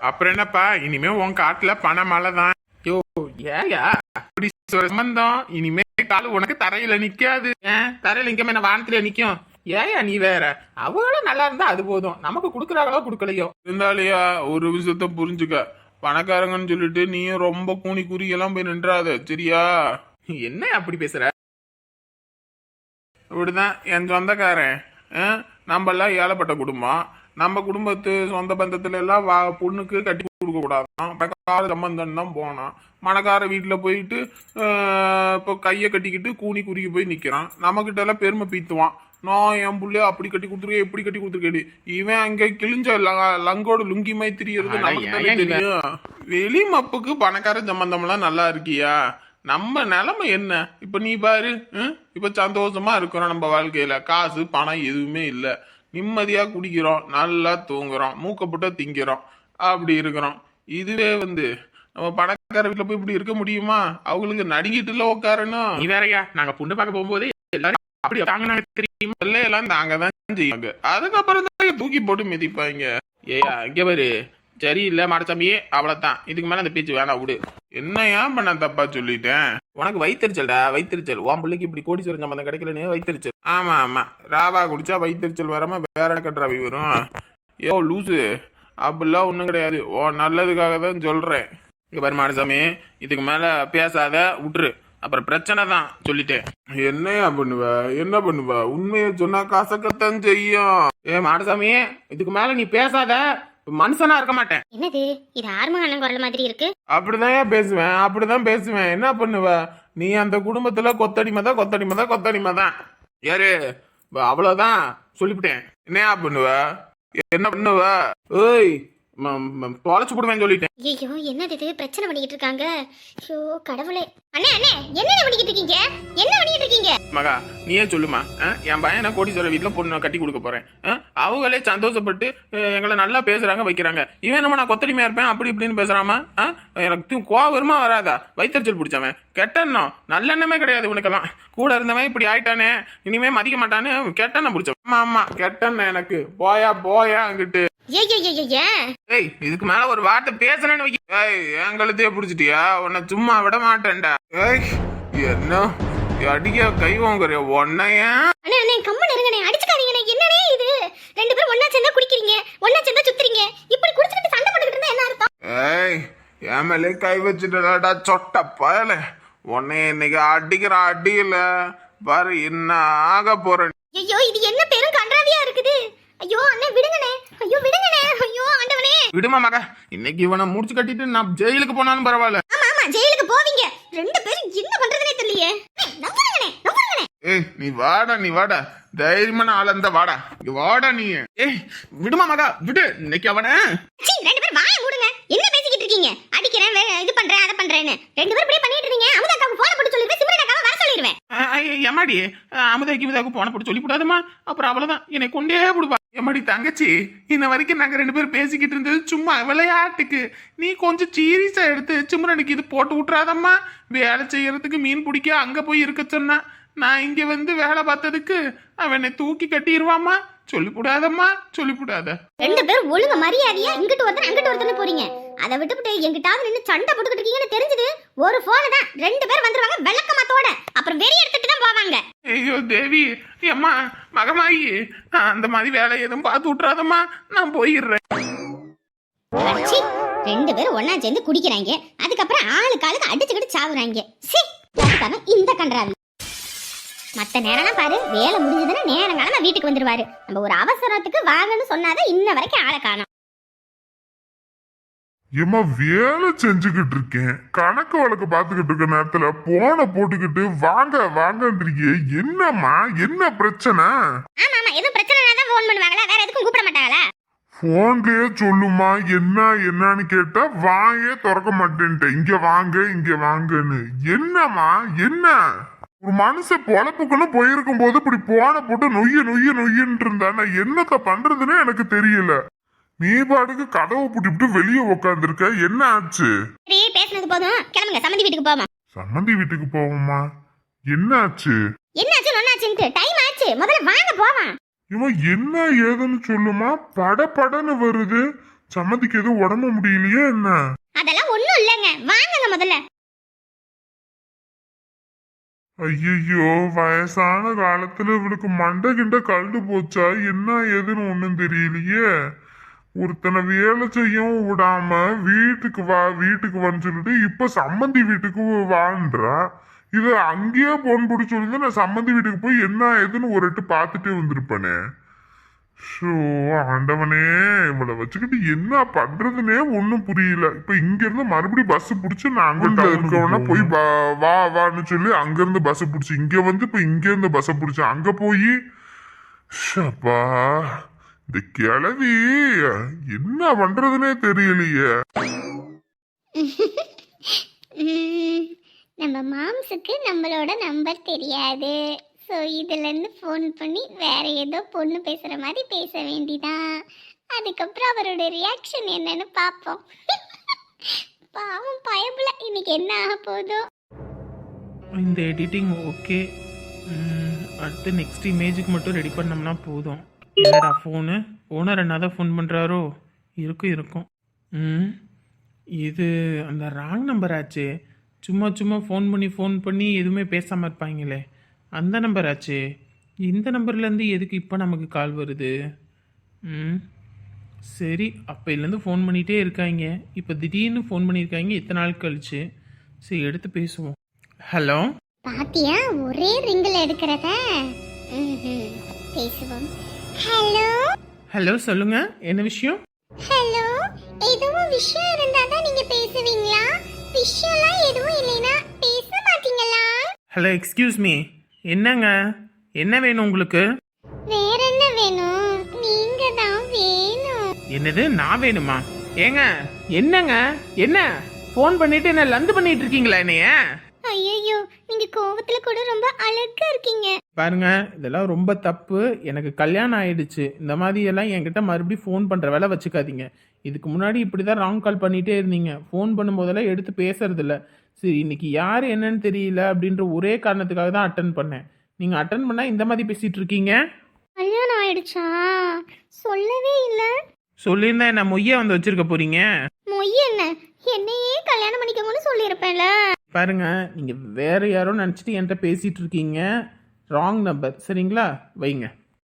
அப்புறம் என்னப்பா? இனிமே உன் காட்டுல பண மழை தான். யோ ஏயா? அப்படி சம்பந்தம். இனிமே கால் உனக்கு தரையில நிக்காது. தரையில நிக்காம என்ன வானத்துல நிக்கும்? ஏயா நீ வேற. அவளும் நல்லா இருந்தா அது போதும். நமக்கு குடுக்கறாங்களோ குடுக்கலையோ? இருந்தாலையா ஒரு விஷயத்த புரிஞ்சுக்க. பணக்காரங்கன்னு சொல்லிட்டு நீயும் ரொம்ப கூனி குறியெல்லாம் போய் நின்றாத சரியா? என்ன அப்படி பேசுற? இப்படிதான் என் சொந்தக்காரன். ஆ, நம்ம எல்லாம் ஏழப்பட்ட குடும்பம்? நம்ம குடும்பத்து சொந்த பந்தத்துல எல்லாம் வா பொண்ணுக்கு கட்டி கொடுக்க கூடாதான். பணக்கார சம்பந்தம் தான் போனான். மணக்கார வீட்டுல போயிட்டு இப்போ கையை கட்டிக்கிட்டு கூனி குறுக்கி போய் நிக்கிறான். நம்மகிட்ட எல்லாம் பெருமை பீத்துவான். நான் என் புள்ளைய அப்படி கட்டி கொடுத்துருக்கேன் எப்படி கட்டி கொடுத்துருக்கேன் இவன் அங்க கிழிஞ்ச லங்கோட லுங்கி மாதிரி திரியறது நமக்கு தெரியும். வெளி மப்புக்கு பணக்கார சம்பந்தம்லாம் நல்லா இருக்கியா? நம்ம நிலைமை என்ன? இப்ப நீ பாரு? இப்ப சந்தோஷமா இருக்கிறோம் நம்ம வாழ்க்கையில. காசு பணம் எதுவுமே இல்ல. நிம்மதியா குடிக்கிறோம் நல்லா தூங்குறோம் மூக்கப்பட்ட திங்கிறோம். அப்படி இருக்கிறோம். இதுவே வந்து நம்ம பணக்கார வீட்டுல போய் இப்படி இருக்க முடியுமா? அவங்களுக்கு நடுங்கிட்டுல உட்காரணும் நீ வேறயா? நாங்க பொண்ணு பார்க்க போகும்போது எல்லாரும் அப்படி தாங்கினாங்க தெரியுமா? எல்லாம் தாங்க தான் செய்வாங்க. அதுக்கப்புறம் தான் தூக்கி போட்டு மிதிப்பாங்க. ஏயா இங்க பாரு. சரியில்லை மடச்சாமி அவ்வளோதான் இதுக்கு மேலே அந்த பேச்சு வேணாம் விடு. என்ன ஏன் பண்ண தப்பா சொல்லிட்டேன்? உனக்கு வைத்தறிச்சல்டா வைத்தறிச்சல். உன் பிள்ளைக்கு இப்படி கோடீஸ்வரன் சம்பந்தம் கிடைக்கலன்னு வைத்தறிச்சல். ஆமாம் ஆமாம் ராவா குடிச்சா வயிற்றுச்சல் வராம வேற கட்டுறாவி வரும்? ஏ லூசு. அப்படிலாம் ஒன்றும் கிடையாது. ஓ நல்லதுக்காக தான் சொல்கிறேன் இங்கே பாரு மாடசாமி இதுக்கு மேலே பேசாத விட்டுரு. அப்புறம் பிரச்சனை தான் சொல்லிட்டேன். என்னையா பண்ணுவ? என்ன பண்ணுவ? உண்மையை சொன்னா கசக்கத்தான் செய்யும். ஏ மாடசாமி இதுக்கு மேல நீ பேசாத. மனுஷனா இருக்க மாட்டேன். என்னது? இது ஆறுமுக அண்ணன் குரல் மாதிரி இருக்கு. அப்படிதான் ஏன் பேசுவேன் அப்படிதான் பேசுவேன். என்ன பண்ணுவ? நீ அந்த குடும்பத்துல கொத்தடிமை தான் கொத்தடிமை தான் கொத்தடிமை தான் யாரு? அவ்வளவுதான். சொல்லிவிட்டேன். என்னையா பண்ணுவ? என்ன பண்ணுவ? ஏய் தொலைச்சு போடுவேன் சொல்லிட்டேன். ஐயோ என்னது இது? பிரச்சனை பண்ணிக்கிட்டு இருக்காங்க. ஐயோ கடவுளே. அண்ணே அண்ணே என்ன பண்ணிக்கிட்டு இருக்கீங்க? என்ன பண்ணிக்கிட்டு இருக்கீங்க? மகா நீயே சொல்லுமா? என் பையனை கோடீஸ்வரர் வீட்டுல பொண்ணு கட்டி கொடுக்க போறேன்? அவங்களே சந்தோஷப்பட்டு எங்களை நல்லா பேசுறாங்க வைக்கிறாங்க. இவன் என்னமோ நான் கொத்தடிமையா இருப்பேன் அப்படி இப்படின்னு பேசுறாமா? எனக்கு கோவம் வருமா வராதா? வைத்தறிச்சல் பிடிச்சவன். கெட்டெண்ணம். நல்ல எண்ணமே கிடையாது உனக்கெல்லாம் கூட இருந்தவன் இப்படி ஆயிட்டானே இனிமே மதிக்க மாட்டான்னு கெட்டெண்ணம் பிடிச்சவன். ஆமா ஆமா கெட்டண்ண எனக்கு. போயா போயா அங்கிட்டு. ஏய் இதுக்கு மேல ஒரு வார்த்தை பேசுறேன்னு வைக்க ஏய் என் கழுத்தையே பிடிச்சிட்டியா? உன்னை சும்மா விட மாட்டேன்டா. ஏய் என்ன? அடிக்க கை வாங்குறிய? உன்னைய? அண்ணே அண்ணே கம்மன் இருங்கண்ணே. அடிச்சுக்காதீங்கண்ணே. என்னண்ணே இது? ரெண்டு பேரும் ஒண்ணா சேர்ந்தா குடிக்கிறீங்க. ஒண்ணா சேர்ந்தா சுத்துறீங்க. இப்படி குடிச்சிட்டு சண்டை போட்டுக்கிட்டு இருந்தா என்ன அர்த்தம்? ஏய் என் மேலே கை வச்சுட்டடா சொட்ட பயல. உன்னை இன்னைக்கு அடிக்கிற அடியில பாரு என்ன ஆக போற ஐயோ இது என்ன பெரும் கன்றாவியா இருக்குது? ஐயோ அண்ணே விடுங்கண்ணே. ஐயோ விடுங்கண்ணே. ஐயோ ஆண்டவனே. விடுமா மகா. இன்னைக்கு இவனை முடிச்சு கட்டிட்டு நான் ஜெயிலுக்கு போனாலும் பரவாயில்ல. ஆமா ஆமா ஜெயிலுக்கு போவீங்க. ரெண்டு பேரும் என்ன பண்றதுனே தெரியலையே. நம்புறேங்கண்ணே நம்புறேங்கண்ணே ஏய் நீ வாடா நீ வாடா. தைரியமான ஆள் அந்த வாடா. இங்க வாடா நீ. ஏய் விடுமா மகா. விடு இன்னைக்கு அவனை. சீ ரெண்டு பேரும் வாயை மூடுங்க. என்ன பேசிக்கிட்டு இருக்கீங்க? அடிக்கிறேன் வே- இது பண்றேன் அதை பண்றேன்னு. ரெண்டு பேரும் இப்படியே பண்ணிட்டு இருக்கீங்க. அமுதாக்காவுக்கு போன போட்டு சொல்லிடுவேன் சிம்ரன் அக்காவை வர சொல்லிடுவேன். எம்மாடி அமுதாக்கி இமுதாக்கு போன போட்டு சொல்லி அப்புறம் அவ்வளவுதான் என்னை கொண்டே விடுவா. எம்மாடி தங்கச்சி இன்ன வரைக்கும் நாங்கள் ரெண்டு பேரும் பேசிக்கிட்டு இருந்தது சும்மா விளையாட்டுக்கு. நீ கொஞ்சம் சீரியஸா எடுத்து சிம்ரனுக்கு இது போட்டு விட்றாதம்மா வேலை செய்யறதுக்கு மீன் பிடிக்க அங்கே போய் இருக்க சொன்னா நான் இங்கே வந்து வேலை பார்த்ததுக்கு அவனை தூக்கி கட்டிடுவாம்மா சொல்லிவிடாதம்மா சொல்லிவிடாத ரெண்டு பேரும் ஒழுங்கு மரியாதையா இங்கிட்டு ஒருத்தன் அங்கிட்டு ஒருத்தன் போறீங்க. அதை விட்டுவிட்டு எங்கிட்டாவது நின்று சண்டை போட்டுக்கிட்டு இருக்கீங்கன்னு தெரிஞ்சது ஒரு போன் தான் ரெண்டு பேர் வந்துருவாங்க விளக்கமாத்தோட அப்புறம் வெறி எடுத்துட்டு தான் போவாங்க. ஐயோ தேவி அம்மா மகமாயி அந்த மாதிரி வேலை எதுவும் பார்த்து விட்டுறாதம்மா. நான் போயிடுறேன். ரெண்டு பேரும் ஒண்ணா சேர்ந்து குடிக்கிறாங்க. அதுக்கப்புறம் ஆளுக்கு ஆளுக்கு அடிச்சுக்கிட்டு சாவுறாங்க. சீ அதுக்காக இந்த கன்றாவி. மத்த நேரம்லாம் பாரு வேலை முடிஞ்சதுன்னா நேரங்காலமா வீட்டுக்கு வந்துருவாரு. நம்ம ஒரு அவசரத்துக்கு வாங்கன்னு சொன்னாதான் இன்ன வரைக்கும் ஆளை காணோம். ஏம்மா வேலை செஞ்சுக்கிட்டு இருக்கேன் கணக்கு வழக்கு பார்த்துக்கிட்டு இருக்க நேரத்துல போனை போட்டுக்கிட்டு வாங்க வாங்கன்றீங்க என்னம்மா என்ன பிரச்சனை? ஆமா ஆமா எதுவும் பிரச்சனைனா தான் ஃபோன் பண்ணுவாங்களா? வேற எதுக்கும் கூப்பிட மாட்டாங்களா? போன்லயே சொல்லுமா என்ன என்னன்னு கேட்டா வாயே திறக்க மாட்டேன்ட்டேன். இங்க வாங்க இங்க வாங்கன்னு. என்னம்மா என்ன? ஒரு மனுஷன் பொழப்புக்குன்னு போயிருக்கும் போது இப்படி போன போட்டு நொய்ய நொய்ய நொய்யன்னு இருந்தா நான் என்னத்த பண்றதுன்னு எனக்கு தெரியல. நீ பாட்டுக்கு கதவை பூட்டிவிட்டு வெளியே உக்காந்துருக்க. என்ன ஆச்சு? சரி பேசுனது போதும். கிளம்புங்க. சம்மந்தி வீட்டுக்கு போவோம்? சம்மந்தி வீட்டுக்கு போவோமா? என்ன ஆச்சு? என்னாச்சு ஒன்னாச்சுன்ட்டு டைம் ஆச்சு. முதல்ல வாங்க போவோம். இவன் என்ன ஏதுன்னு சொல்லுமா? பட படன்னு வருது. சம்மதிக்கு எதுவும் உடம்பு முடியலையே என்ன? அதெல்லாம் ஒண்ணும் இல்லைங்க. வாங்குங்க முதல்ல. ஐயையோ வயசான காலத்துல இவளுக்கு மண்டை கிண்ட கழுண்டு போச்சா? என்ன ஏதுன்னு ஒண்ணும் தெரியலையே. ஒருத்தனை வேலை செய்யவும் விடாம வீட்டுக்கு வா வீட்டுக்கு வான்னு சொல்லிட்டு இப்ப சம்மந்தி வீட்டுக்கு வான்றா. இது அங்கேயே போன் பிடிச்சி சொல்லியிருந்தா நான் சம்மந்தி வீட்டுக்கு போய் என்ன ஏதுன்னு ஒரு எட்டு பார்த்துட்டே வந்திருப்பேனே. ஷோ ஆண்டவனே இவளை வச்சுக்கிட்டு என்ன பண்றதுனே ஒன்றும் புரியல. இப்ப இங்க இருந்து மறுபடியும் பஸ் பிடிச்சி நான் அங்கிட்ட இருக்கவன போய் வா- வான்னு சொல்லி அங்க இருந்து பஸ் பிடிச்சி இங்க வந்து இப்ப இங்க இருந்து பஸ் பிடிச்சி அங்க போய் ஷப்பா இந்த கிழவி என்ன பண்றதுனே தெரியலையே. நம்ம மாம்ஸுக்கு நம்மளோட நம்பர் தெரியாது. ஸோ இதுலேருந்து ஃபோன் பண்ணி வேற ஏதோ பொண்ணு பேசுகிற மாதிரி பேச வேண்டிதான். அதுக்கப்புறம் அவரோட ரியாக்ஷன் என்னன்னு பார்ப்போம். பாவம் பயப்புல இன்னைக்கு என்ன ஆக போதோ இந்த எடிட்டிங் ஓகே அடுத்து நெக்ஸ்ட் இமேஜுக்கு மட்டும் ரெடி பண்ணோம்னா போதும். என்னடா ஃபோனு ஓனர் என்ன தான் ஃபோன் பண்ணுறாரோ இருக்கும் இருக்கும். ம். இது அந்த ராங் நம்பர் ஆச்சே. சும்மா சும்மா ஃபோன் பண்ணி ஃபோன் பண்ணி எதுவுமே பேசாமல் இருப்பாங்களே. அந்த நம்பர் ஆச்சே. இந்த நம்பர்லேருந்து எதுக்கு இப்போ நமக்கு கால் வருது? ம். சரி அப்போலேருந்து ஃபோன் பண்ணிகிட்டே இருக்காங்க. இப்போ திடீர்னு ஃபோன் பண்ணியிருக்காங்க இத்தனை நாள் கழிச்சு. சரி எடுத்து பேசுவோம். ஹலோ? பாத்தியா ஒரே ரிங்கில் எடுக்கிறத? பேசுவோம். ஹலோ? ஹலோ சொல்லுங்க. என்ன விஷயம்? ஹலோ? எதுவும் விஷயம் இருந்தா தான் நீங்க பேசுவீங்களா? விஷயம்லாம் எதுவும் இல்லைனா பேச மாட்டீங்களா? ஹலோ எக்ஸ்கியூஸ் மீ என்னங்க? என்ன வேணும் உங்களுக்கு? வேற என்ன வேணும்? நீங்க தான் வேணும். என்னது? நான் வேணுமா? ஏங்க என்னங்க? என்ன? ஃபோன் பண்ணிட்டு என்ன லந்து பண்ணிட்டு இருக்கீங்களா என்னைய? ஐயோ நீங்க கோவத்துல கூட ரொம்ப அழகா இருக்கீங்க. பாருங்க இதெல்லாம் ரொம்ப தப்பு. எனக்கு கல்யாணம் ஆயிடுச்சு. இந்த மாதிரி எல்லாம் என்கிட்ட மறுபடியும் ஃபோன் பண்ற வேலை வச்சுக்காதீங்க. இதுக்கு முன்னாடி இப்படி தான் ராங் கால் பண்ணிட்டே இருந்தீங்க. ஃபோன் பண்ணும்போதெல்லாம் எடுத்து பேசுறது இல்ல சரி இன்னைக்கு யார் என்னன்னு தெரியல அப்படின்ற ஒரே காரணத்துக்காக தான் அட்டன் பண்ணேன். நீங்க அட்டன் பண்ணா இந்த மாதிரி பேசிட்டு இருக்கீங்க? கல்யாணம் ஆயிடுச்சா? சொல்லவே இல்ல. சொல்லியிருந்தா என்ன மொய்ய வந்து வச்சிருக்க போறீங்க? மொய் என்ன? என்னையே கல்யாணம் பண்ணிக்கோங்கன்னு சொல்லியிருப்பேன்ல. பாருங்க நீங்க வேற யாரோ நினச்சிட்டு என்கிட்ட பேசிட்டு இருக்கீங்க. ராங் நம்பர் சரிங்களா? வைங்க.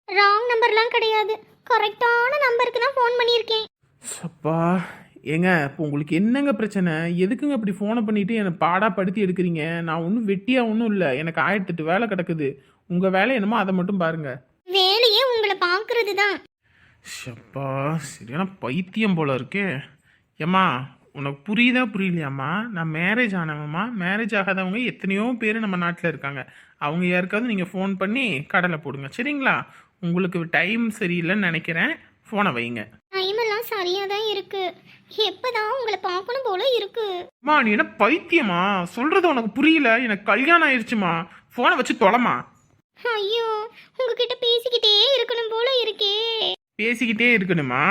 ராங் நம்பர்லாம் கிடையாது. கரெக்டான நம்பருக்கு தான் ஃபோன் பண்ணியிருக்கேன். அப்பா ஏங்க இப்போ உங்களுக்கு என்னங்க பிரச்சனை? எதுக்குங்க இப்படி ஃபோனை பண்ணிட்டு என்னை பாடா படுத்தி எடுக்கிறீங்க? நான் ஒன்றும் வெட்டியா ஒன்றும் இல்லை. எனக்கு ஆயிரத்தெட்டு வேலை கிடக்குது. உங்க வேலை என்னமோ அதை மட்டும் பாருங்க. வேலையே உங்களை பார்க்கறது தான் ஷப்பா சரியான பைத்தியம் போல இருக்கே. ஏம்மா உனக்கு புரியுதா புரியலையாம்மா? நான் மேரேஜ் ஆனவம்மா. மேரேஜ் ஆகாதவங்க எத்தனையோ பேர் நம்ம நாட்டில் இருக்காங்க. அவங்க யாருக்காவது நீங்கள் ஃபோன் பண்ணி கடலை போடுங்க. சரிங்களா? உங்களுக்கு டைம் சரியில்லைன்னு நினைக்கிறேன். ஃபோனை வைங்க. டைம் எல்லாம் சரியா தான் இருக்கு. எப்பதான் உங்களை பார்க்கணும் போல இருக்கு. அம்மா நீ என்ன பைத்தியமா? சொல்றது உனக்கு புரியல. எனக்கு கல்யாணம் ஆயிடுச்சுமா ஃபோனை வச்சு தொலைமா ஐயோ உங்ககிட்ட பேசிக்கிட்டே இருக்கணும் போல இருக்கே. பேசிக்கிட்டே இருக்கணுமா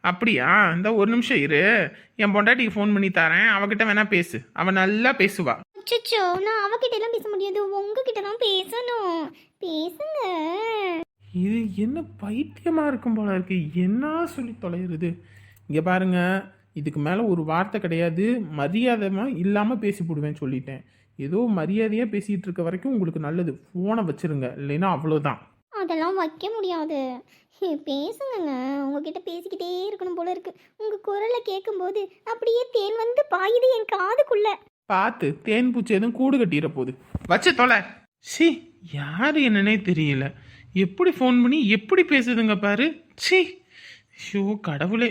அப்படியா? இந்த ஒரு நிமிஷம் இரு. என் பொண்டாட்டிக்கு ஃபோன் பண்ணி தரேன். அவகிட்ட வேணா பேசு. அவன் நல்லா பேசுவா. அச்சச்சோ நான் அவகிட்ட எல்லாம் பேச முடியாது. உங்ககிட்ட தான் பேசணும். பேசுங்க. இது என்ன பைத்தியமா இருக்கும் போல இருக்கு. என்ன சொல்லி தொலைகிறது இங்க பாருங்க. இதுக்கு மேல ஒரு வார்த்தை கிடையாது. மரியாதைமா இல்லாம பேசி போடுவேன் சொல்லிட்டேன். ஏதோ மரியாதையா பேசிட்டு இருக்க வரைக்கும் உங்களுக்கு நல்லது. ஃபோனை வச்சிருங்க. இல்லைன்னா அவ்வளோதான் அதெல்லாம் வைக்க முடியாது. பேசுங்கங்க. உங்ககிட்ட பேசிக்கிட்டே இருக்கணும் போல இருக்கு. உங்க குரலை கேட்கும்போது அப்படியே தேன் வந்து பாயுது என் காதுக்குள்ள. பார்த்து தேன் பூச்சி எதுவும் கூடு கட்டிட போகுது. வச்சு தொலை. சி யார் என்னன்னே தெரியல. எப்படி ஃபோன் பண்ணி எப்படி பேசுதுங்க பாரு. சி. ஷோ கடவுளே.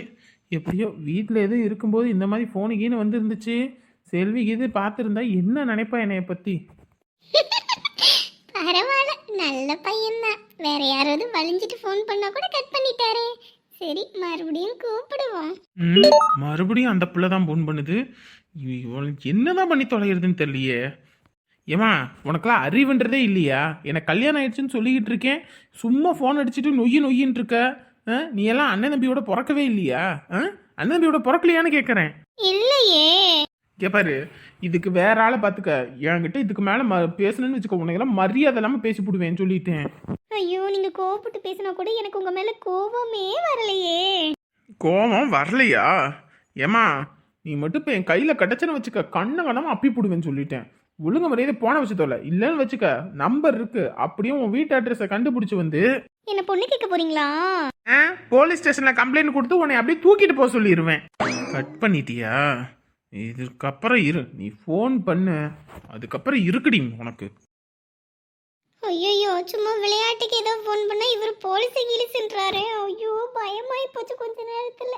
எப்படியோ வீட்டில் எதுவும் இருக்கும்போது இந்த மாதிரி ஃபோனு கீனு வந்து இருந்துச்சு செல்வி கீது பார்த்துருந்தா என்ன நினைப்பா என்னைய பற்றி பரவாயில்ல. நல்ல பையன்தான். வேற யாராவது வலிஞ்சிட்டு ஃபோன் பண்ணா கூட கட் பண்ணிட்டாரே. சரி மறுபடியும் கூப்பிடுவோம். ம் மறுபடியும் அந்த பிள்ளை தான் ஃபோன் பண்ணுது. இவளுக்கு என்னதான் பண்ணி தொலைகிறதுன்னு தெரியலையே. ஏமா உனக்கெல்லாம் அறிவுன்றதே இல்லையா? எனக்கு கல்யாணம் ஆயிடுச்சுன்னு சொல்லிக்கிட்டு இருக்கேன். சும்மா ஃபோன் அடிச்சுட்டு நொய்யு நொய்யின்னு இருக்க. ஆ? நீ எல்லாம் அண்ணன் தம்பியோட பிறக்கவே இல்லையா? ஆ? அண்ணன் தம்பியோட பிறக்கலையான்னு கேட்குறேன் இல்லையே. இங்க பாரு இதுக்கு வேற ஆளை பார்த்துக்க. என்கிட்ட இதுக்கு மேல ம- பேசணும்னு வச்சுக்கோ. உனக்கெல்லாம் மரியாதை இல்லாம பேசி போடுவேன் சொல்லிட்டேன். ஐயோ நீங்க கோவப்பட்டு பேசினா கூட எனக்கு உங்க மேல கோவமே வரலையே. கோவம் வரலையா? ஏமா நீ மட்டும் இப்போ என் கையில கிடச்சுன்னு வச்சுக்க கண்ணை வேணாம அப்பி போடுவேன்னு சொல்லிட்டேன். ஒழுங்க மரியாதை போன வச்சு தொலை. இல்லைன்னு வச்சுக்க நம்பர் இருக்கு. அப்படியே உன் வீட்டு அட்ரஸை கண்டுபிடிச்சு வந்து என்ன பொண்ணு கேட்க போறீங்களா? ஆ, போலீஸ் ஸ்டேஷன்ல கம்ப்ளைண்ட் கொடுத்து உன்னை அப்படியே தூக்கிட்டு போக சொல்லிடுவேன் கட் பண்ணிட்டியா? இதுக்கப்புறம் இரு. நீ ஃபோன் பண்ணு. அதுக்கப்புறம் இருக்குடி உனக்கு. ஐயோ சும்மா விளையாட்டுக்கு ஏதோ ஃபோன் பண்ணா இவர் போலீஸ் கீழிச்சுன்றாரு ஐயோ பயமாயி போச்சு கொஞ்ச நேரத்துல.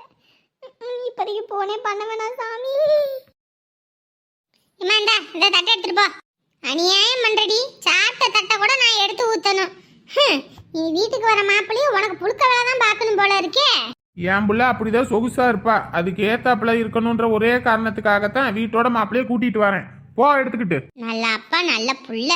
இப்போதைக்கு போனே பண்ண வேணாம் சாமி. இம்மாண்டா இந்த தட்டை எடுத்துட்டு போ. அநியாயம் பண்றடி. சாப்பிட்ட தட்டை கூட நான் எடுத்து ஊத்தணும். நீ வீட்டுக்கு வர மாப்பிள்ளையும் உனக்கு புழுக்க வேலை தான் பார்க்கணும் போல இருக்கே. என் புள்ள அப்படிதான் சொகுசா இருப்பா. அதுக்கு ஏத்தாப்புல இருக்கணுன்ற ஒரே காரணத்துக்காகத்தான் வீட்டோட மாப்பிள்ளையே கூட்டிட்டு வரேன். போ எடுத்துக்கிட்டு. நல்ல அப்பா நல்ல புள்ள.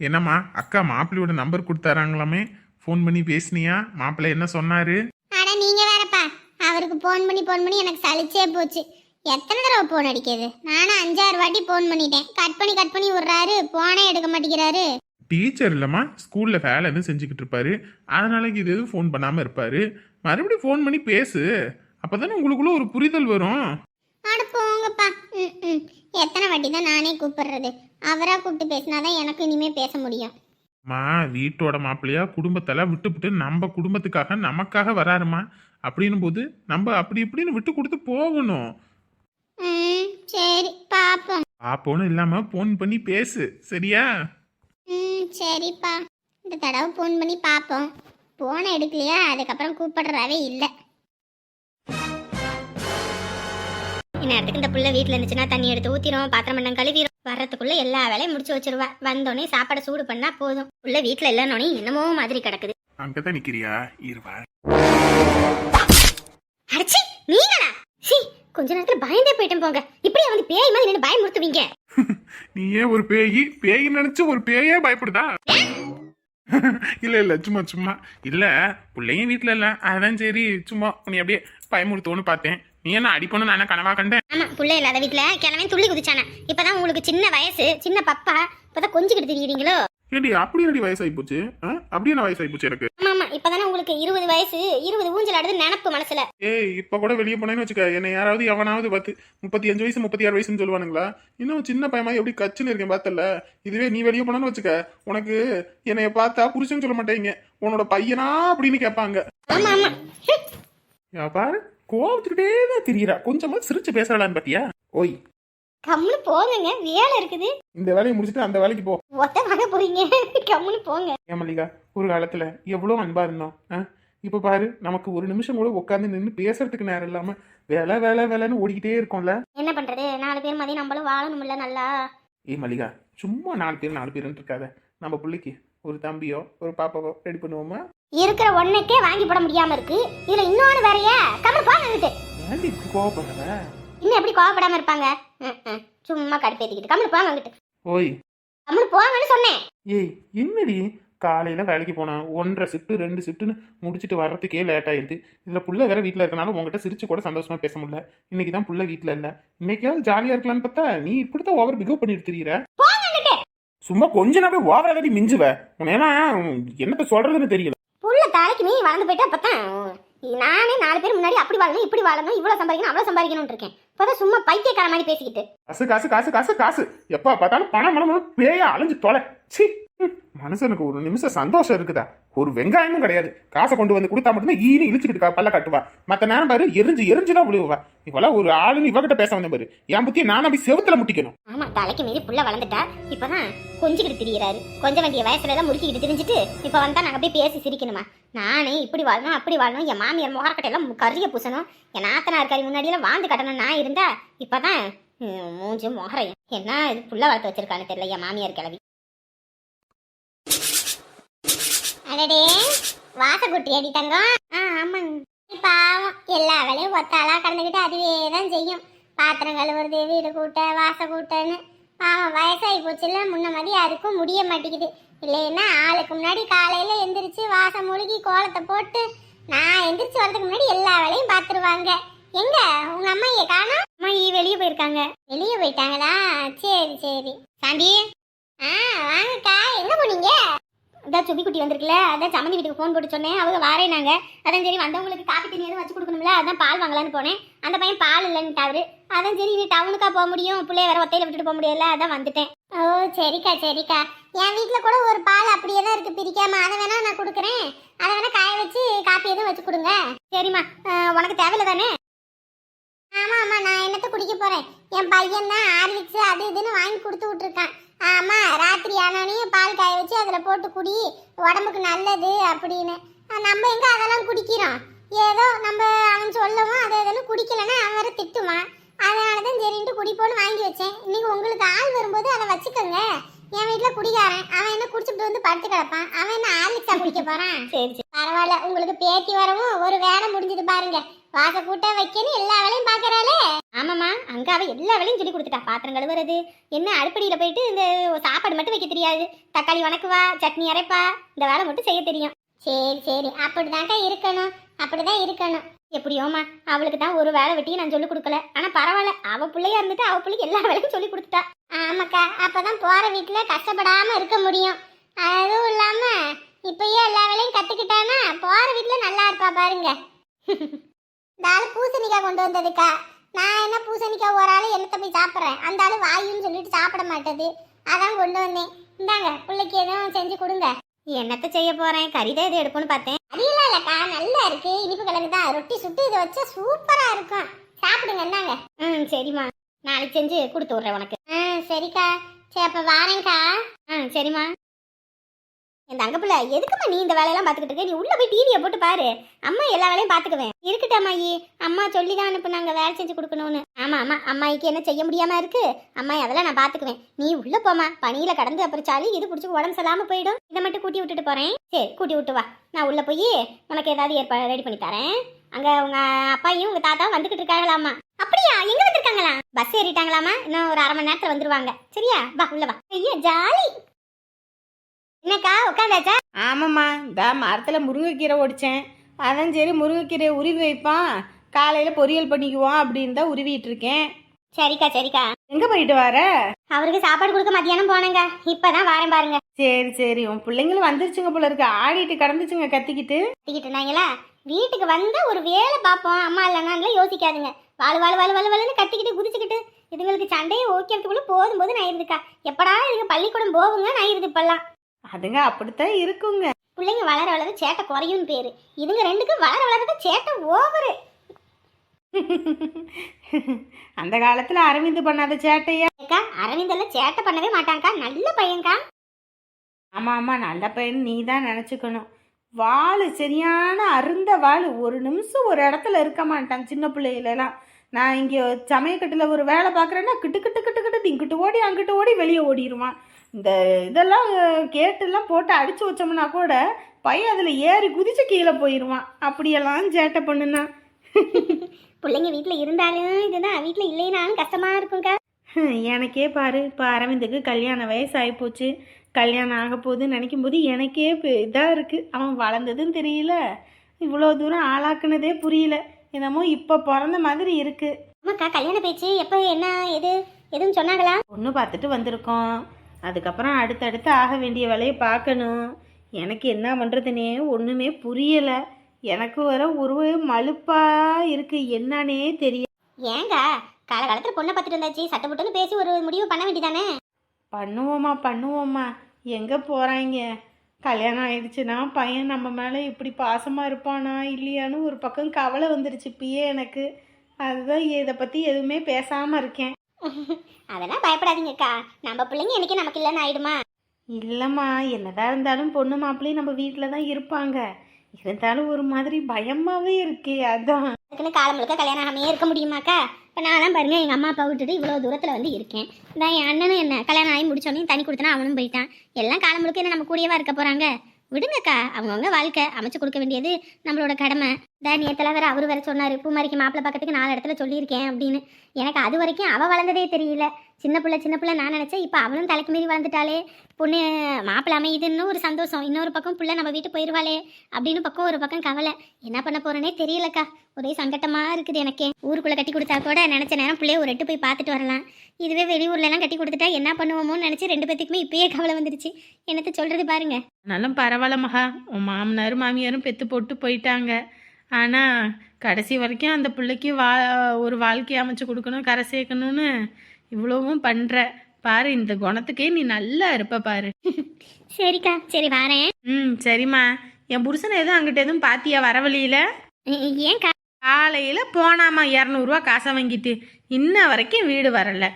என்னம்மா அக்கா மாப்பிள்ளையோட நம்பர் கொடுத்தாராங்களாமே? ஃபோன் பண்ணி பேசுனியா? மாப்பிள்ளை என்ன சொன்னாரு? அட நீங்க வேறப்பா. அவருக்கு ஃபோன் பண்ணி ஃபோன் பண்ணி எனக்கு சலிச்சே போச்சு. எத்தனை தடவை ஃபோன் அடிக்கிறது? நானும் அஞ்சாறு வாட்டி ஃபோன் பண்ணிட்டேன். கட் பண்ணி கட் பண்ணி விடுறாரு. ஃபோனே எடுக்க மாட்டேங்கிறாரு. டீச்சர் இல்லம்மா. ஸ்கூல்ல வேலை எதுவும் செஞ்சுக்கிட்டு இருப்பாரு. அதனால இது எதுவும் ஃபோன் பண்ணாம இருப்பாரு. மறுபடியும் ஃபோன் பண்ணி பேசு. அப்பதானே உங்களுக்குள்ள ஒரு புரிதல் வரும். அட போங்கப்பா. ம் ம் எத்தனை வாட்டி தான் நானே கூப்பிடுறது. அவரா கூப்பிட்டு பேசினாதான் எனக்கு இனிமே பேச முடியும். மா வீட்டோட மாப்பிள்ளையா குடும்பத்தெல்லாம் விட்டுவிட்டு நம்ம குடும்பத்துக்காக நமக்காக வராருமா? அப்படின்னும் போது நம்ம அப்படி இப்படின்னு விட்டு கொடுத்து போகணும். ம் சரி பாப்போம். பாப்போன்னு இல்லாம ஃபோன் பண்ணி பேசு சரியா? ம் சரிப்பா. இந்த தடவை ஃபோன் பண்ணி பார்ப்போம் ஃபோனை எடுக்கலையா? அதுக்கப்புறம் கூப்பிடுறாவே இல்லை. இந்நேரத்துக்கு இந்த புள்ள வீட்டில் இருந்துச்சுன்னா தண்ணி எடுத்து ஊத்திரும் பாத்திரம் பண்ண கழுவிரும். வர்றதுக்குள்ள எல்லா வேலையும் முடிச்சு வச்சிருவா. வந்தோடனே சாப்பாடு சூடு பண்ணா போதும். புள்ள வீட்டில் இல்லைன்னொடனே என்னமோ மாதிரி கிடக்குது. அங்கதான் நிக்கிறியா? இருவா அடச்சி நீங்களா? சி கொஞ்ச நேரத்துல பயந்தே போயிட்டேன் போங்க. இப்படியே வந்து பேய் மாதிரி நின்று பயமுறுத்துவீங்க நீ ஏன் ஒரு பேயி? பேய் நினைச்சு ஒரு பேயே பயப்படுதா? இல்ல இல்ல சும்மா சும்மா. இல்ல பிள்ளையும் வீட்ல இல்ல. அதான் சரி சும்மா. நீ அப்படியே பயமுறுத்தோன்னு பார்த்தேன். நீ என்ன அடிப்பணும் நான் கனவா கண்டேன்? ஆமா புள்ள இல்லாத வீட்ல கிழமை துள்ளி குதிச்சானே. இப்பதான் உங்களுக்கு சின்ன வயசு சின்ன பப்பா இப்பதான் கொஞ்சிக்கிட்டு திரிகிறீங்களோ ஏடி அப்படி என்னடி வயசாகி போச்சு? அப்படி என்ன வயசாகி போச்சு எனக்கு? ஆமா ஆமா இப்பதானே உங்களுக்கு இருபது வயசு இருபது ஊஞ்சல் ஆடுது நினப்பு மனசுல. ஏய் இப்ப கூட வெளியே போனேன்னு வச்சுக்க என்னை யாராவது எவனாவது பார்த்து முப்பத்தி அஞ்சு வயசு முப்பத்தி ஆறு வயசுன்னு சொல்லுவானுங்களா? இன்னும் சின்ன பையன் மாதிரி எப்படி கச்சுன்னு இருக்கேன் பார்த்தல இதுவே நீ வெளியே போனேன்னு வச்சுக்க உனக்கு என்னைய பார்த்தா புருஷன் சொல்ல மாட்டேங்க. உன்னோட பையனா அப்படின்னு கேட்பாங்க. ஆமா ஆமா. பாரு. கோவத்துக்கிட்டே தான் திரியிறா. கொஞ்சமா சிரிச்சு பேசலான்னு பாத்தியா? ஓய். கம்முனு போங்கங்க. வேலை இருக்குது. இந்த வேலையை முடிச்சுட்டு அந்த வேலைக்கு போ. ஒத்த வாங்க போறீங்க. கம்முனு போங்க. ஏன் மல்லிகா ஒரு காலத்துல எவ்வளவு அன்பா இருந்தோம்? இப்ப பாரு நமக்கு ஒரு நிமிஷம் கூட உட்காந்து நின்று பேசுறதுக்கு நேரம் இல்லாம வேலை வேலை வேலைன்னு ஓடிக்கிட்டே இருக்கோம்ல. என்ன பண்றது? நாலு பேர் மதியம் நம்மளும் வாழணும்ல நல்லா. ஏய் மல்லிகா சும்மா நாலு பேர் நாலு பேருன்னு இருக்காத. நம்ம பிள்ளைக்கு ஒரு தம்பியோ ஒரு பாப்பாவோ ரெடி பண்ணுவோமா? இருக்கிற ஒண்ணுக்கே வாங்கி போட முடியாம இருக்கு. இதுல இன்னொன்னு வேறயா? கம்முனு போங்க அங்கிட்டு ஏன்டி இப்படி கோவப்படுற? இன்னும் எப்படி கோவப்படாம இருப்பாங்க. சும்மா கடுப்பேத்திக்கிட்டு கம்முனு போங்க அங்கிட்டு ஓய். கம்முனு போங்கன்னு சொன்னேன். ஏய் என்னடி? காலையில வேலைக்கு போனேன் ஒன்றரை ஷிஃப்ட் ரெண்டு ஷிஃப்ட்னு முடிச்சுட்டு வர்றதுக்கே லேட் ஆயிடுது. இதுல புள்ள வேற வீட்ல இருக்கனால உங்ககிட்ட சிரிச்சு கூட சந்தோஷமா பேச முடியல. இன்னைக்கு தான் புள்ள வீட்ல இல்ல. இன்னைக்காவது ஜாலியா இருக்கலாம்னு பார்த்தா நீ இப்படித்தான் ஓவர் பிகவ் பண்ணிட்டு திரியிற. சும்மா கொஞ்ச நேரம் ஓவரா தாடி மிஞ்சுவ. உன்ன என்னத்த சொல்றதுன்னு தெரியல. புள்ள தலைக்கு மீறி வளர்ந்து போயிட்டா அப்பதான் நானே நாலு பேர் முன்னாடி அப்படி வாழணும் இப்படி வாழணும் இவ்வளவு சம்பாதிக்கணும் அவ்வளவு சம்பாதிக்கணும்னு இருக்கேன். இப்பதான் சும்மா பைத்தியக்கார மாதிரி பேசிக்கிட்டு. காசு காசு காசு காசு காசு. எப்ப பார்த்தாலும் பணம் மனம் பேயா அலைஞ்சு தொலை. சி மனுஷனுக்கு ஒரு நிமிஷம் சந்தோஷம் இருக்குதா? ஒரு வெங்காயமும் கிடையாது. காசை கொண்டு வந்து கொடுத்தா மட்டும்தான் ஈனி இழிச்சுக்கிட்டு பல்ல கட்டுவா. மற்ற நேரம் பாரு எரிஞ்சு எரிஞ்சு தான் விழுவா இவெல்லாம் ஒரு ஆளுன்னு இவகிட்ட பேச வந்த பாரு. என் புத்தியை நானும் அப்படி செவுத்துல முட்டிக்கணும். ஆமா தலைக்கு மீறி புள்ள வளர்ந்துட்டா இப்பதான் கொஞ்சிக்கிட்டு திரியிறாரு. கொஞ்சம் வேண்டிய வயசுல தான் முடிக்கிட்டு திரிஞ்சுட்டு இப்ப வந்தா நாங்க போய் பேசி சிரிக்கணுமா? நானே இப்படி வாழணும் அப்படி வாழணும் என் மாமியார் முகரக்கட்டையெல்லாம் கரிய பூசணும். என் நாத்தனார் கறி முன்னாடியெல்லாம் வாழ்ந்து கட்டணும் நான் இருந்தா இப்பதான் மூஞ்சும் முகரையும். என்ன இது புள்ள வளர்த்து வச்சிருக்கான்னு தெரியல என் மாமியார் கிளவி. அடடே வாசக்குட்டி அடி தங்கம். ஆ ஆமாங்க. பாவம் எல்லா வேலையும் ஒத்தாளா கடந்துக்கிட்டு அதுவே தான் செய்யும். பாத்திரம் கழுவுறது வீடு கூட்ட வாச கூட்டன்னு. பாவம் வயசாகி போச்சுல முன்ன மாதிரி அதுக்கும் முடிய மாட்டேங்குது. இல்லைன்னா ஆளுக்கு முன்னாடி காலையில எந்திரிச்சு வாசம் முழுகி கோலத்தை போட்டு நான் எந்திரிச்சு வரதுக்கு முன்னாடி எல்லா வேலையும் பார்த்துருவாங்க எங்க? உங்க அம்மா காணோம்? அம்மா வெளியே போயிருக்காங்க. வெளியே போயிட்டாங்களா? சரி சரி. சாந்தி? ஆ வாங்கக்கா. எங்க போனீங்க? அதான் சுபி குட்டி வந்திருக்குல்ல அதான் சம்மந்தி வீட்டுக்கு ஃபோன் போட்டு சொன்னேன். அவங்க வாரேனாங்க அதான் சரி வந்தவங்களுக்கு காப்பி தண்ணி எதுவும் வச்சு கொடுக்கணும்ல அதான் பால் வாங்கலான்னு போனேன். அந்த பையன் பால் இல்லைன்ட்டாரு அதான் சரி நீ டவுனுக்கா போக முடியும். பிள்ளைய வேற ஒத்தையில விட்டுட்டு போக முடியல அதான் வந்துட்டேன். ஓ சரிக்கா சரிக்கா. என் வீட்டில் கூட ஒரு பால் அப்படியே தான் இருக்கு பிரிக்காம. அதை வேணா நான் கொடுக்குறேன். அதை வேணா காய வச்சு காப்பி எதுவும் வச்சு கொடுங்க. சரிம்மா உனக்கு தேவையில்ல தானே ஆமாம் ஆமாம் நான் என்னத்தை குடிக்க போகிறேன் என் பையன் தான் ஆர்லிக்ஸ் அது இதுன்னு வாங்கி கொடுத்து விட்ருக்கான் ஆமா ராத்திரி ஆனானையும் பால் காய வச்சு அதில் போட்டு குடி. உடம்புக்கு நல்லது அப்படின்னு. நம்ம எங்க அதெல்லாம் குடிக்கிறோம்? ஏதோ நம்ம அவன் சொல்லவும் அதை எதுன்னு குடிக்கலன்னா அவன் வேற திட்டுவான். அதனால தான் சரின்ட்டு குடிப்போன்னு வாங்கி வச்சேன். இன்னைக்கு உங்களுக்கு ஆள் வரும்போது அதை வச்சுக்கோங்க. என் வீட்டில் குடிக்காரன் அவன் என்ன குடிச்சிட்டு வந்து படுத்து கிடப்பான். அவன் என்ன ஆர்லிக்ஸா குடிக்க போறான்? சரி சரி. பரவாயில்ல உங்களுக்கு பேத்தி வரவும் ஒரு வேலை முடிஞ்சது பாருங்க. வாச கூட்ட வைக்கணும் எல்லா வேலையும் பாக்குறாளே. ஆமாமா அங்க அவ எல்லா வேலையும் சொல்லி கொடுத்துட்டா. பாத்திரம் கழுவுறது என்ன அடுப்படியில போயிட்டு இந்த சாப்பாடு மட்டும் வைக்க தெரியாது. தக்காளி வணக்குவா சட்னி அரைப்பா இந்த வேலை மட்டும் செய்ய தெரியும். சரி சரி அப்படிதான்க்கா இருக்கணும் அப்படிதான் இருக்கணும். எப்படியோமா அவளுக்கு தான் ஒரு வேலை வெட்டியும் நான் சொல்லி கொடுக்கல. ஆனா பரவாயில்ல அவ பிள்ளையா இருந்துட்டு அவ பிள்ளைக்கு எல்லா வேலையும் சொல்லி கொடுத்துட்டா. ஆமாக்கா அப்பதான் போற வீட்டுல கஷ்டப்படாம இருக்க முடியும். அதுவும் இல்லாம இப்பயே எல்லா வேலையும் கத்துக்கிட்டானா போற வீட்டுல நல்லா இருப்பா பாருங்க. ஆளு பூசணிக்காய் கொண்டு வந்ததுக்கா. நான் என்ன பூசணிக்காய் ஒரு ஆளு என்னத்த போய் சாப்பிட்றேன்? அந்த ஆளு வாயுன்னு சொல்லிட்டு சாப்பிட மாட்டேது. அதான் கொண்டு வந்தேன். இந்தாங்க பிள்ளைக்கு எதுவும் செஞ்சு கொடுங்க. என்னத்த செய்ய போறேன்? கறிதான் இது எடுப்போம்னு பார்த்தேன். அரியெல்லாம் இல்லக்கா நல்லா இருக்கு. இனிப்பு கிழங்கு தான் ரொட்டி சுட்டு இதை வச்சா சூப்பரா இருக்கும். சாப்பிடுங்க இந்தாங்க. ம் சரிம்மா. நாளைக்கு செஞ்சு கொடுத்து விட்றேன் உனக்கு. ஆ சரிக்கா. சரி அப்ப வாரேன்க்கா. ஆ சரிம்மா. என் தங்க பிள்ளை எதுக்கும்மா நீ இந்த வேலையெல்லாம் பார்த்துக்கிட்டு இருக்க? நீ உள்ள போய் டிவியை போட்டு பாரு. அம்மா எல்லா வேலையும் பார்த்துக்குவேன். இருக்கட்டும் அம்மாயி. அம்மா சொல்லி தான் அனுப்புனாங்க வேலை செஞ்சு கொடுக்கணும்னு. ஆமாம் ஆமாம் அம்மாய்க்கு என்ன செய்ய முடியாமல் இருக்கு? அம்மா அதெல்லாம் நான் பார்த்துக்குவேன். நீ உள்ளே போமா பனியில் கடந்து அப்புறம் இது பிடிச்சி உடம்பு சரியில்லாம போயிடும். இதை மட்டும் கூட்டி விட்டுட்டு போகிறேன் சரி கூட்டி விட்டு வா. நான் உள்ளே போய் உனக்கு ஏதாவது ஏற்பாடு ரெடி பண்ணி தரேன். அங்கே உங்கள் அப்பாயும் உங்கள் தாத்தாவும் வந்துக்கிட்டு இருக்காங்களாமா அப்படியா? எங்க வந்திருக்காங்களா? பஸ் ஏறிட்டாங்களாமா இன்னும் ஒரு அரை மணி நேரத்தில் வந்துருவாங்க. சரியா? வா உள்ள வா. ஐயா ஜாலி. என்னக்கா உட்காந்தாச்சா? ஆமாம்மா இந்த மரத்தில் முருங்கைக்கீரை ஒடிச்சேன். அதான் சரி முருங்கைக்கீரையை உருவி வைப்பான். காலையில் பொரியல் பண்ணிக்குவோம் அப்படின்னு தான் உருவிட்டு இருக்கேன் சரிக்கா சரிக்கா. எங்கே போயிட்டு வர? அவருக்கு சாப்பாடு கொடுக்க மத்தியானம் போனேங்க. இப்பதான் வாரேன் பாருங்க. சரி சரி. உன் பிள்ளைங்களும் வந்துருச்சுங்க போல இருக்கு. ஆடிட்டு கடந்துச்சுங்க கத்திக்கிட்டு. கத்திக்கிட்டு இருந்தாங்களா வீட்டுக்கு வந்தா ஒரு வேலை பார்ப்போம். அம்மா இல்லைன்னா யோசிக்காதுங்க. வாழு வாழு வாழு வாழு வாழுன்னு கத்திக்கிட்டு குதிச்சுக்கிட்டு இதுங்களுக்கு சண்டையை ஓக்கிறதுக்குள்ள போதும் போது நான் இருந்துக்கா எப்படா இதுங்க பள்ளிக்கூடம் போகுங்க நான் இருந்து இப்பெல்லாம். அதுங்க அப்படித்தான் இருக்குங்க. பிள்ளைங்க வளர வளர சேட்டை குறையும் பேரு. இதுங்க ரெண்டுக்கும் வளர வளர சேட்டை ஓவரு. அந்த காலத்தில் அரவிந்த் பண்ணாத சேட்டையா? அக்கா அரவிந்தெல்லாம் சேட்டை பண்ணவே மாட்டாங்கக்கா. நல்ல பையன்க்கா. ஆமாம் ஆமாம் நல்ல பையன் நீ தான் நினச்சிக்கணும். வாள் சரியான அருந்த வாள். ஒரு நிமிஷம் ஒரு இடத்துல இருக்க மாட்டான் சின்ன பிள்ளைகளெல்லாம் நான் இங்கே சமயக்கட்டில் ஒரு வேலை பார்க்குறேன்னா கிட்டு கிட்டு கிட்டு கிட்டு இங்கிட்டு ஓடி அங்கிட்டு ஓடி வெளியே ஓடிடுவான் இந்த இதெல்லாம் கேட்டெல்லாம் போட்டு அடிச்சு வச்சோம்னா கூட பையன் அதில் ஏறி குதிச்சு கீழே போயிடுவான் அப்படியெல்லாம் சேட்டை பண்ணுனா. பிள்ளைங்க வீட்டில் இருந்தாலும் இதுதான் வீட்டில் இல்லைனாலும் கஷ்டமா இருக்கும்க்கா. எனக்கே பாரு இப்போ அரவிந்துக்கு கல்யாண வயசு ஆகிப்போச்சு கல்யாணம் ஆக போகுதுன்னு நினைக்கும் போது எனக்கே இதாக இருக்குது அவன் வளர்ந்ததும் தெரியல. இவ்வளோ தூரம் ஆளாக்குனதே புரியல. என்னமோ இப்போ பிறந்த மாதிரி இருக்குது ஆமாக்கா கல்யாண பேச்சு எப்போ என்ன எது எதுவும் சொன்னாங்களா? பொண்ணு பார்த்துட்டு வந்திருக்கோம். அதுக்கப்புறம் அடுத்தடுத்து ஆக வேண்டிய வேலையை பார்க்கணும். எனக்கு என்ன பண்ணுறதுனே ஒன்றுமே புரியலை. எனக்கு வர ஒரு மலுப்பாக இருக்குது என்னன்னே தெரியல ஏங்க காலகாலத்தில் பொண்ணை பார்த்துட்டு இருந்தாச்சு சட்டை போட்டுன்னு பேசி ஒரு முடிவு பண்ண வேண்டியதானே? பண்ணுவோம்மா பண்ணுவோம்மா எங்கே போகிறாங்க கல்யாணம் ஆயிடுச்சுன்னா பையன் நம்ம மேலே இப்படி பாசமாக இருப்பானா இல்லையான்னு ஒரு பக்கம் கவலை வந்துருச்சு இப்பயே எனக்கு. அதுதான் இதை பற்றி எதுவுமே பேசாமல் இருக்கேன். அதெல்லாம் பயப்படாதீங்கக்கா. நம்ம பிள்ளைங்க என்னைக்கு நமக்கு இல்லைன்னு ஆயிடுமா? இல்லைம்மா என்னதான் இருந்தாலும் பொண்ணு மாப்பிள்ளையும் நம்ம வீட்டில் தான் இருப்பாங்க. இருந்தாலும் ஒரு மாதிரி பயமாகவே இருக்கே அதான். அதுக்குன்னு காலம் முழுக்க கல்யாணம் ஆகாமையே இருக்க முடியுமாக்கா? இப்போ நான்லாம் பாருங்க எங்கள் அம்மா அப்பா விட்டுட்டு இவ்வளோ தூரத்தில் வந்து இருக்கேன். நான் என் அண்ணனும் என்ன கல்யாணம் ஆகி முடிச்சோடனே தனி கொடுத்தனா அவனும் போயிட்டான். எல்லாம் காலம் முழுக்க என்ன நம்ம கூடயேவா இருக்க போகிறாங்க விடுங்கக்கா அவங்கவுங்க வாழ்க்கை அமைச்சு கொடுக்க வேண்டியது நம்மளோட கடமை. நேத்துல வேற அவர் வேற சொன்னார். பூமாரிக்கு மாப்பிள்ளை பக்கத்துக்கு நாலு இடத்துல சொல்லியிருக்கேன் அப்படின்னு. எனக்கு அது வரைக்கும் அவள் வளர்ந்ததே தெரியல. சின்ன பிள்ளை சின்ன பிள்ளை நான் நினச்சேன். இப்போ அவளும் தலைக்கு மீறி வளர்ந்துட்டாளே. பொண்ணு மாப்பிள்ளை அமையுதுன்னு ஒரு சந்தோஷம். இன்னொரு பக்கம் பிள்ளை நம்ம வீட்டு போயிடுவாளே அப்படின்னு பக்கம் ஒரு பக்கம் கவலை. என்ன பண்ண போறேனே தெரியலக்கா. ஒரே சங்கட்டமாக இருக்குது எனக்கே. ஊருக்குள்ளே கட்டி கொடுத்தா கூட நினச்ச நேரம் பிள்ளைய ஒரு எட்டு போய் பார்த்துட்டு வரலாம். இதுவே வெளியூர்லலாம் கட்டி கொடுத்துட்டா என்ன பண்ணுவோமோன்னு நினச்சி ரெண்டு பேத்துக்குமே இப்பயே கவலை வந்துருச்சு. என்னத்தை சொல்கிறது பாருங்க. ஆனாலும் பரவாயில்ல மகா. உன் மாமனாரும் மாமியாரும் பெத்து போட்டு போயிட்டாங்க. ஆனால் கடைசி வரைக்கும் அந்த பிள்ளைக்கு வா ஒரு வாழ்க்கையை அமைச்சு கொடுக்கணும் கரை சேர்க்கணும்னு இவ்வளவும் பண்ணுற பாரு இந்த குணத்துக்கே நீ நல்லா இருப்ப பாரு. சரிக்கா சரி வாரேன். ம் சரிம்மா. என் புருஷனை எதுவும் அங்கிட்ட எதுவும் பாத்தியா வர வழியில? ஏன்க்கா? காலையில் போனாமா இரநூறுவா காசை வாங்கிட்டு. இன்ன வரைக்கும் வீடு வரல.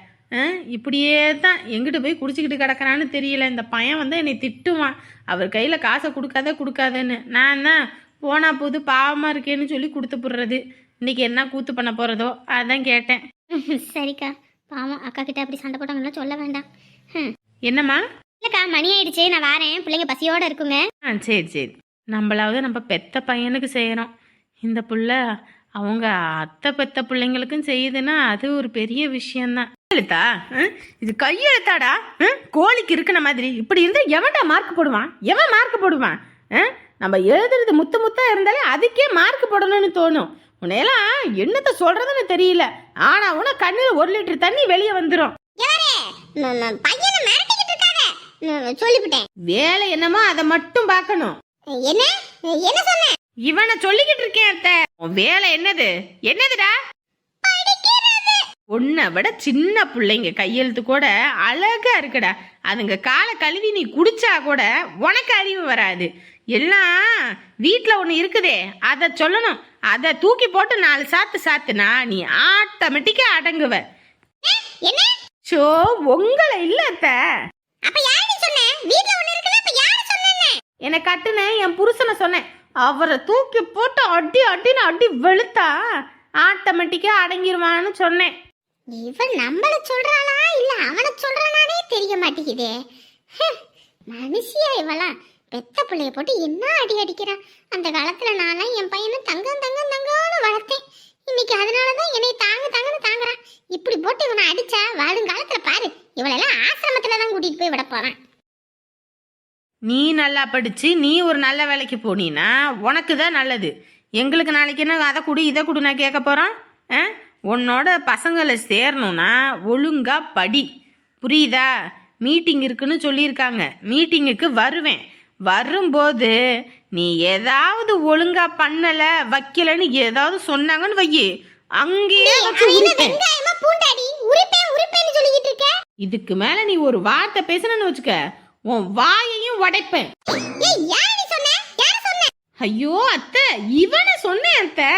இப்படியே தான் எங்கிட்டு போய் குடிச்சிக்கிட்டு கிடக்குறான்னு தெரியல. இந்த பையன் வந்து என்னை திட்டுவான். அவர் கையில் காசை கொடுக்காத கொடுக்காதன்னு. நான் தான் போனா போது பாவமாக இருக்கேன்னு சொல்லி கொடுத்து போடுறது. இன்னைக்கு என்ன கூத்து பண்ண போகிறதோ அதான் கேட்டேன். சரிக்கா. பாவம் அக்கா கிட்ட அப்படி சண்டை போட்டாங்கன்னா சொல்ல வேண்டாம். என்னம்மா? இல்லக்கா மணி ஆயிடுச்சு நான் வாரேன். பிள்ளைங்க பசியோட இருக்குங்க. ஆ சரி சரி. நம்மளாவது நம்ம பெத்த பையனுக்கு செய்கிறோம் இந்த புள்ள அவங்க அத்தை பெத்த பிள்ளைங்களுக்கும் செய்யுதுன்னா அது ஒரு பெரிய விஷயம்தான். எழுத்தா இது கையெழுத்தாடா? ஆ? கோழிக்கு இருக்கிற மாதிரி. இப்படி இருந்தா எவன்டா மார்க் போடுவான்? எவன் மார்க் போடுவான்? நம்ம எழுதுறது முத்து முத்தா இருந்தாலே அதுக்கே மார்க் போடணும்னு தோணும். உன்னையெல்லாம் என்னத்த சொல்றதுன்னு தெரியல. ஆனா உன கண்ணில் ஒரு லிட்டர் தண்ணி வெளியே வந்துடும் வேலை என்னமோ அதை மட்டும் பார்க்கணும். என்ன? என்ன சொன்ன? இவனை சொல்லிக்கிட்டு இருக்கேன் அத்தை. உன் வேலை என்னது? என்னதுடா? உன்னை விட சின்ன பிள்ளைங்க கையெழுத்து கூட அழகா இருக்குடா. அதுங்க காலை கழுவி நீ குடிச்சா கூட உனக்கு அறிவு வராது. எல்லாம் வீட்டில் ஒன்று இருக்குதே அதை சொல்லணும். அதை தூக்கி போட்டு நாலு சாத்து சாத்துனா நீ ஆட்டோமேட்டிக்காக அடங்குவ. என்ன? ஷோ உங்களை இல்ல அத்தை. அப்ப யாரு நீ சொன்ன? வீட்ல ஒண்ணு இருக்குல்ல அப்ப யாரு சொன்னேன்னு? என்னை கட்டுன என் புருஷனை சொன்னேன். அவரை தூக்கி போட்டு அடி அடின்னு அடி வெளுத்தா ஆட்டோமேட்டிக்கா அடங்கிருவான்னு சொன்னேன். இவன் நம்மள சொல்றாளா இல்ல அவன சொல்றானானே தெரிய மாட்டேங்குதே. மனுஷியா இவளாம் பெத்த பிள்ளைய போட்டு என்ன அடி அடிக்கிறா? அந்த காலத்துல நான்லாம் என் பையனை தங்கம் தங்கம் தங்கம்னு வளர்த்தேன். இன்னைக்கு அதனாலதான் என்னை தாங்க தாங்கன்னு தாங்குறான். இப்படி போட்டு இவனை அடிச்சா வருங்காலத்துல பாரு. இவளெல்லாம் ஆசிரமத்துல தான் கூட்டிட்டு போய் விட போறேன். நீ நல்லா படிச்சு நீ ஒரு நல்ல வேலைக்கு போனீன்னா உனக்கு தான் நல்லது. எங்களுக்கு நாளைக்கு என்ன அதை கொடு இதை கொடு நான் கேட்க போகிறோம் ஆ? உன்னோட பசங்களை சேரணும்னா ஒழுங்கா படி. புரியுதா? மீட்டிங் இருக்குன்னு சொல்லியிருக்காங்க. மீட்டிங்குக்கு வருவேன். வரும்போது நீ ஏதாவது ஒழுங்கா பண்ணல வைக்கலன்னு ஏதாவது சொன்னாங்கன்னு வையி. அங்கேயே இதுக்கு மேல நீ ஒரு வார்த்தை பேசணும்னு வச்சுக்க. உன் வாயையும் உடைப்பேன். ஐயோ அத்தை இவனை சொன்னேன் அத்தை.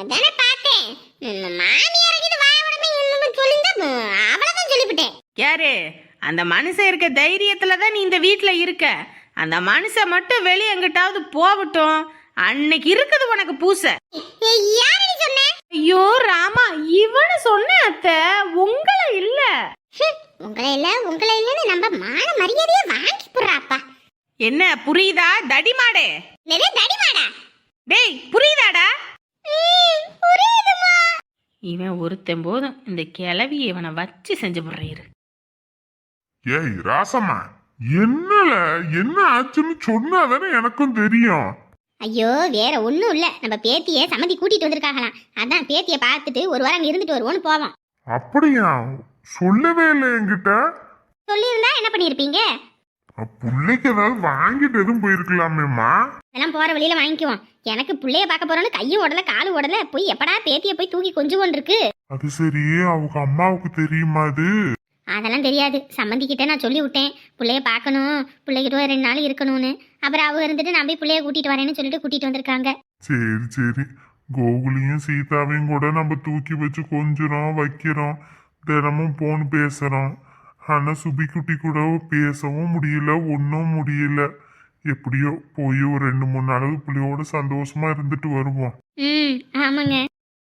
அதானே பார்த்தேன். உம், மாமியார் இது வாய உடம்பே என்னன்னு சொல்லியிருந்தா அவ்வளவுதான் சொல்லிவிட்டேன். யாரு? அந்த மனுஷன் இருக்க தைரியத்துல தான் நீ இந்த வீட்ல இருக்க. அந்த மனுஷன் மட்டும் வெளியே எங்கிட்டாவது போகட்டும். அன்னைக்கு இருக்குது உனக்கு பூசை. சொன்ன? ஐயோ ராமா இவனை சொன்னேன் அத்தை உங்களை இல்ல. உங்களை இல்ல உங்களை இல்லன்னு நம்ம மான மரியாதையை வாங்கி போடுறாப்பா. என்ன புரியுதா? தடிமாடே நிறைய தடிமாடா டேய் புரியுதாடா? ம், புரியுதுமா. இவன் ஒருத்தன் போதும் இந்த கிளவி இவனை வச்சு செஞ்சு போடுறாரு ஏய் ராசம்மா. என்னல? என்ன ஆச்சுன்னு சொன்னாதானே எனக்கும் தெரியும். ஐயோ வேற ஒண்ணும் இல்ல. நம்ம பேத்திய சம்மதி கூட்டிட்டு வந்திருக்காங்களாம். அதான் பேத்திய பார்த்துட்டு ஒரு வாரம் இருந்துட்டு வருவோம்னு போவோம். அப்படியா? சொல்லவே இல்லை என்கிட்ட. சொல்லியிருந்தா என்ன பண்ணிருப்பீங்க பிள்ளைக்கு ஏதாவது வாங்கிட்டு எதுவும் போயிருக்கலாமேம்மா? அதெல்லாம் போற வழியில வாங்கிக்குவோம். எனக்கு புள்ளைய பார்க்க போறோன்னு கையும் ஓடல காலும் ஓடல. போய் எப்படா பேத்திய போய் தூக்கி கொஞ்சம் கொண்டு இருக்கு. அது சரி அவங்க அம்மாவுக்கு தெரியுமா அது அதெல்லாம் தெரியாது. சம்மந்தி கிட்ட நான் சொல்லி விட்டேன் பிள்ளைய பார்க்கணும். பிள்ளைகிட்ட ரெண்டு நாள் இருக்கணும்னு. அப்புறம் அவங்க இருந்துட்டு நான் போய் பிள்ளைய கூட்டிட்டு வரேன்னு சொல்லிட்டு கூட்டிட்டு வந்திருக்காங்க. சரி சரி. கோகுலையும் சீதாவையும் கூட நம்ம தூக்கி வச்சு கொஞ்சுறோம் வைக்கிறோம். தினமும் போன் பேசுறோம். ஆனா சுபிக்குட்டி கூட பேசவும் முடியல ஒன்றும் முடியல. எப்படியோ போய் ஒரு ரெண்டு மூணு நாள் பிள்ளையோட சந்தோஷமா இருந்துட்டு வருவோம். ம் ஆமாங்க.